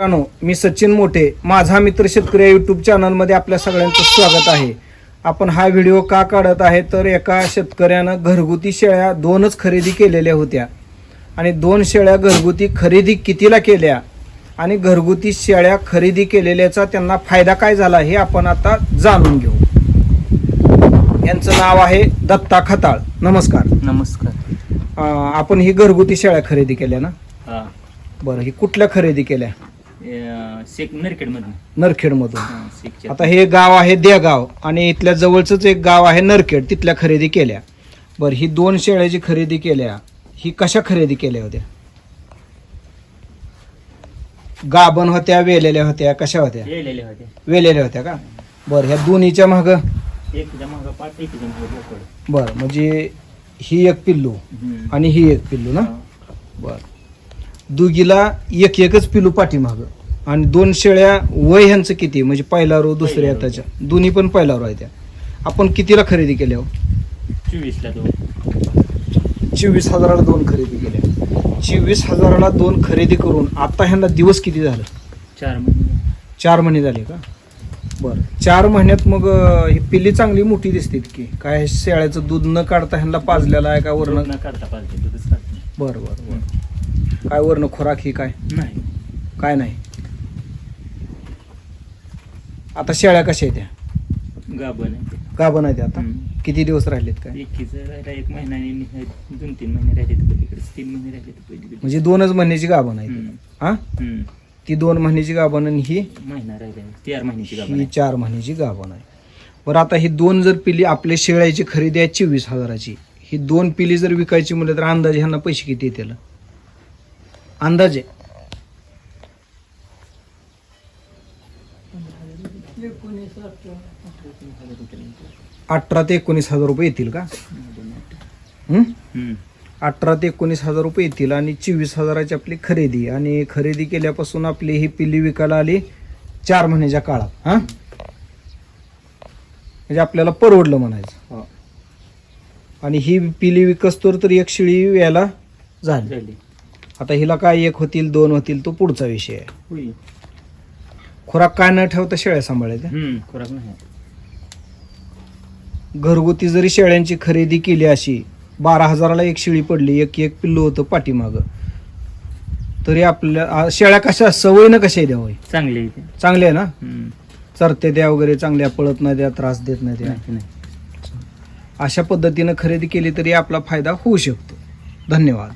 मित्रांनो मी सचिन मोठे माझा मित्र शेतकरी युट्यूब चॅनलमध्ये आपल्या सगळ्यांचं स्वागत आहे. आपण हा व्हिडिओ का काढत आहे? तर एका शेतकऱ्यानं घरगुती शेळ्या दोनच खरेदी केलेल्या होत्या. आणि दोन शेळ्या घरगुती खरेदी कितीला केल्या? आणि घरगुती शेळ्या खरेदी केलेल्याचा त्यांना फायदा काय झाला हे आपण आता जाणून घेऊ. यांचं नाव आहे दत्ता खताळ. नमस्कार. नमस्कार. आपण ही घरगुती शेळ्या खरेदी केल्या ना? हा. बरं ही कुठल्या खरेदी केल्या? नरखेड मधून आता हे गाव आहे देगाव आणि इथल्या जवळचंच एक गाव आहे नरखेड तिथल्या खरेदी केल्या. बरं ही दोन शेळ्याची खरेदी केल्या. ही कशा खरेदी केल्या होत्या? गाभण होत्या वेलेल्या होत्या कशा होत्या? गेलेले होते वेलेल्या होत्या का? बरं ह्या दोन्हीच्या माग? एक जमा पाच एक जमा बोकड. बरं म्हणजे ही एक पिल्लू आणि ही एक पिल्लू ना? बरं. दुगीला एक एकच पिलू पाठीमाग. आणि दोन शेळ्या वय ह्यांचं किती म्हणजे पहिला रो दुसऱ्या. त्याच्या. दोन्ही पण पहिला रो आहे त्या आपण कितीला खरेदी केल्या हो? चोवीस ला दोन. चोवीस हजाराला दोन खरेदी केल्या. चोवीस हजाराला दोन खरेदी करून आता ह्यांना दिवस किती झालं? चार महिने. चार महिने झाले का? बरं. चार महिन्यात मग ही पिल्ली चांगली मोठी दिसते की? काय शेळ्याचं दूध न काढता ह्यांना पाजलेलं आहे का वरण न काढता नाही. बरं बरं बरं. काय वरण खोराक ही काय? नाही. काय नाही? आता शेळ्या कशा आहेत त्या? गाभण आहे. गाभण आहेत त्या आता. हम्म. किती दिवस राहिलेत काय? एकीचं राहिला एक महिना आणि नि- दोन तीन महिने राहिले तर पलीकडे तीन महिने राहिले तर पलीकडे म्हणजे दोनच महिन्याची गाभण आहे हम्म. हा? हम्म. ती दोन महिन्याची गाभण आणि ही? महिना राहिले चार महिन्याची गाभण ही आहे. चार महिन्याची गाभण आहे. बरं आता ही दोन जर पिली आपल्या शेळ्याची खरेदी आहे चोवीस हजाराची. ही दोन पिली जर विकायची म्हणलं तर अंदाजे ह्यांना पैसे किती येतील? अंदाजे. अठरा ते एकोणीस हजार रुपये येतील का. अठरा ते एकोणीस हजार रुपये येतील आणि चोवीस हजाराची आपली खरेदी. आणि खरेदी केल्यापासून आपली ही पिल्ली विकायला आली चार महिन्याच्या काळात. हा? म्हणजे आपल्याला परवडलं म्हणायचं. हो. आणि ही पिली विकस्तोर तर एक शिळी यायला झाली. आता हिला काय एक होतील दोन होतील तो पुढचा विषय आहे. खुराक काय न ठेवता शेळ्या सांभाळायच्या? हम्म खुराक नाही. घरगुती जरी शेळ्यांची खरेदी केली अशी बारा हजाराला एक शेळी पडली एक एक पिल्लू होतं पाठीमाग. तरी आपल्या आ, शेळ्या कशा सवयीनं कशा द्यावं चांगली आहे ते. चांगले आहे ना? हम्म. चरते द्या वगैरे चांगल्या पळत नाही द्या त्रास देत नाही द्या. नाही, नाही. अशा पद्धतीनं खरेदी केली तरी आपला फायदा होऊ शकतो. धन्यवाद.